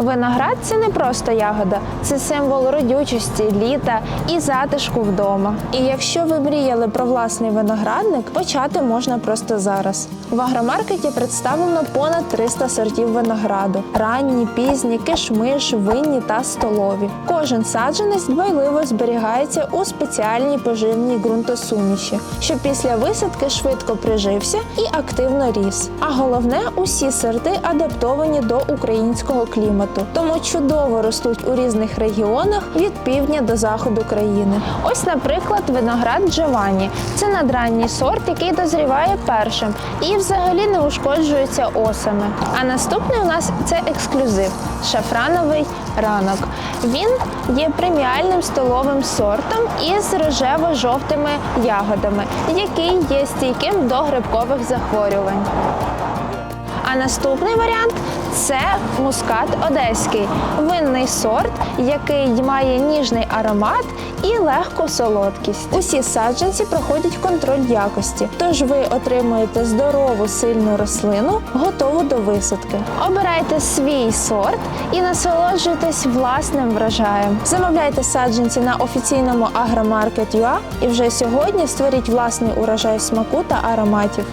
Виноград це не просто ягода, це символ родючості, літа і затишку вдома. І якщо ви мріяли про власний виноградник, почати можна просто зараз. В агромаркеті представлено понад 300 сортів винограду: ранні, пізні, кишмиш, винні та столові. Кожен саджанець дбайливо зберігається у спеціальній поживній ґрунтосуміші, що після висадки швидко прижився і активно ріс. А головне, усі сорти адаптовані до українського клімату, тому чудово ростуть у різних регіонах від півдня до заходу країни. Ось, наприклад, виноград Джованні. Це надранній сорт, який дозріває першим і взагалі не ушкоджується осами. А наступний у нас це ексклюзив шафрановий ранок. Він є преміальним столовим сортом із рожево-жовтими ягодами, який є стійким до грибкових захворювань. А наступний варіант це мускат одеський, винний сорт, який має ніжний аромат і легку солодкість. Усі саджанці проходять контроль якості, тож ви отримуєте здорову сильну рослину, готову до висадки. Обирайте свій сорт і насолоджуйтесь власним врожаєм. Замовляйте саджанці на офіційному агромаркет.ua і вже сьогодні створіть власний урожай смаку та ароматів.